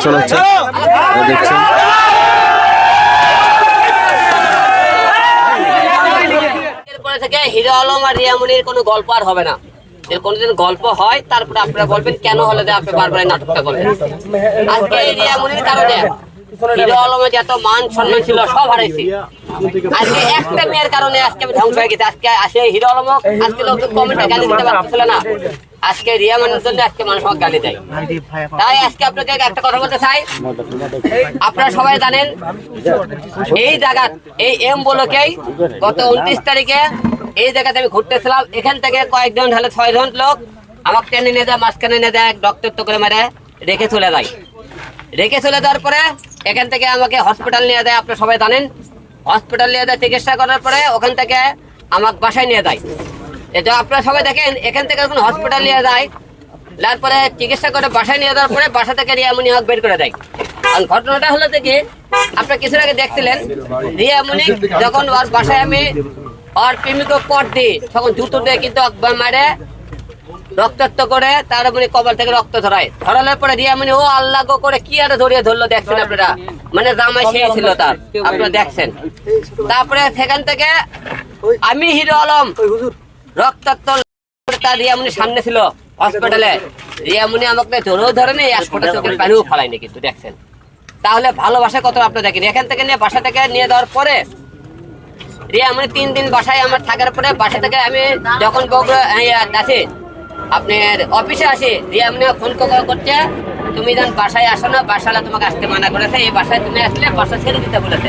নির্বাচন হচ্ছে থেকে হিরো আলম আর রিয়ামনির কোনো গল্প আর হবে না। কোনোদিন গল্প হয়, তারপরে আপনারা বলবেন, কেন হলে আপনি বারবার নাটকটা করবেন আজকে এই রিয়ামনির কারণে হিরো আলমের যত মান সম্মান ছিল, সব হারাইছি। আজকে একটা মেয়ের কারণে আজকে আমি ধ্বংস হয়ে গেছে। আজকে আসে হিরো আলম আজকে লোক কমেন্টে গালি দিতে পারতেছিল না। আজকে রিয়ামনির জন্য আজকে মানুষ আমাকে গালি দেয়। তাই আজকে আপনাকে একটা কথা বলতে চাই। আপনারা সবাই জানেন, এই জায়গা, এই এম বলকেই গত উনত্রিশ তারিখে এই জায়গাতে আমি ঘুরতেছিলাম। এখান থেকে কয়েকজন হলে ছয়জন লোক আমাকে টেনে নিয়ে যায়, মাঝখানে নিয়ে যায় ডক্টর তো করে মেরে রেখে চলে যায়। রেখে চলে যাওয়ার পরে এখান থেকে আমাকে হসপিটাল নিয়ে যায়, আপনারা সবাই জানেন। হসপিটাল নিয়ে যায়, চিকিৎসা করার পরে ওখান থেকে আমাকে বাসায় নিয়ে যায়। এটা আপনারা সবাই দেখেন, এখান থেকে যখন হসপিটাল নিয়ে যায় তারপরে চিকিৎসা করে বাসায় নিয়ে যাওয়ার পরে বাসা থেকে রিয়ামনি হক বের করে দেয়। আর ঘটনাটা হলো যে আপনারা কিছুদিন আগে দেখছিলেন, রিয়ামনি যখন ওর বাসায় আমি ওর প্রেমিক পট দিই তখন জুতো দিয়ে কিন্তু মারে, রক্তাক্ত করে, তার মানে কপাল থেকে রক্ত ধরায় ধরানোর পরে রিয়ামনি, ও আল্লাহ গো করে কি আর ধরিয়ে ধরলো দেখছেন আপনারা? মানে জামাই সেই ছিল তার, আপনারা দেখছেন। তারপরে সেখান থেকে আমি হিরো আলম রক্তাক্ত তার রিয়ামনি সামনে ছিল হসপিটালে রিয়ামনি আমাকে ধরেও ধরেনি এক ফোটা চোখের পানিও ফলাইনি কিন্তু দেখছেন। তাহলে ভালোবাসা কত আপনি দেখেন? এখান থেকে নিয়ে বাসা থেকে নিয়ে যাওয়ার পরে রিয়া রিয়ামনি তিন দিন বাসায় আমার থাকার পরে বাসা থেকে আমি যখন বগুড়া আছি আপনার অফিসে আসি রিয়ামনি ফোন ক- করছে। তুমি যখন বাসায় আসো না বাসালা তোমাকে আসতে মানা করেছে এই বাসায় তুমি আসলে বাসা ছেড়ে দিতে বলেছে।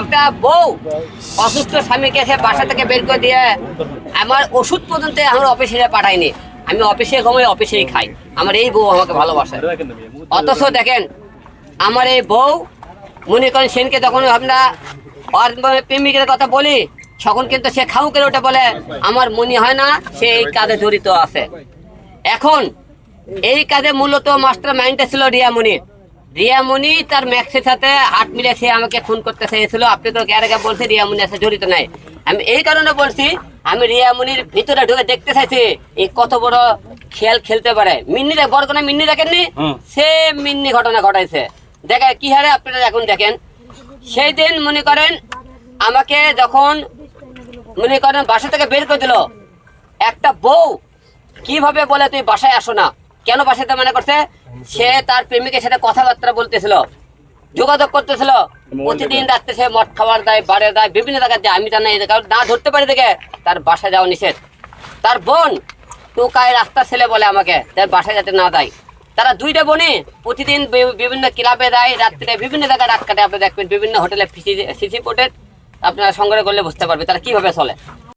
একটা বউ অসুস্থ স্বামীকে সে বাসা থেকে বের করে দিয়ে আমার ওষুধ পর্যন্ত আমার অফিসে পাঠায়নি। আমি অফিসে ঘুমাই অফিসেই খাই। আমার এই বউ আমাকে ভালোবাসে। অথচ দেখেন আমার এই বউ মনে করেন সেনকে যখন আমরা প্রেমিকের কথা বলি তখন কিন্তু সে খাউ করে ওটা বলে আমার মনে হয় না সে এই কাজে জড়িত আছে। এখন এই কাজে মূলত মাস্টার মাইন্ডটা ছিল রিয়ামণি। রিয়ামণি তার ম্যাক্সের সাথে হাত মিলে সে আমাকে খুন করতে চেয়েছিল। আপনি তো এর আগে বলছে রিয়ামণি আছে জড়িত নাই। আমি এই কারণে বলছি আমি রিয়ামণির ভিতরে ঢুকে দেখতে চাইছি এই কত বড় খেল খেলতে পারে। মিন্নি দেখ বড় কোনো মিন্নি দেখেননি? সে মিন্নি ঘটনা ঘটাইছে। দেখে কি হারে আপনারা এখন দেখেন? সেই দিন মনে করেন আমাকে যখন মনে করেন বাসা থেকে বের করে দিল একটা বউ কীভাবে বলে তুই বাসায় আসো না? কেন বাসাতে মনে করছে? সে তার প্রেমিকের সাথে কথাবার্তা বলতেছিল যোগাযোগ করতেছিল। প্রতিদিন রাত্রে সে মদ খাবার দেয় বাড়ে দেয় বিভিন্ন জায়গায় দেয় আমি জানি কারণ না ধরতে পারি দেখে তার বাসায় যাওয়া নিষেধ। তার বোন টোকায় রাস্তার ছেলে বলে আমাকে তার বাসায় যাতে না দেয় তারা দুইটা বোনে প্রতিদিন বিভিন্ন ক্লাবে দেয় রাত্রে বিভিন্ন জায়গায় রাত কাটে আপনি দেখবেন বিভিন্ন হোটেলে সিসি পোর্টের আপনারা সংগ্রহ করলে বুঝতে পারবে তারা কীভাবে চলে।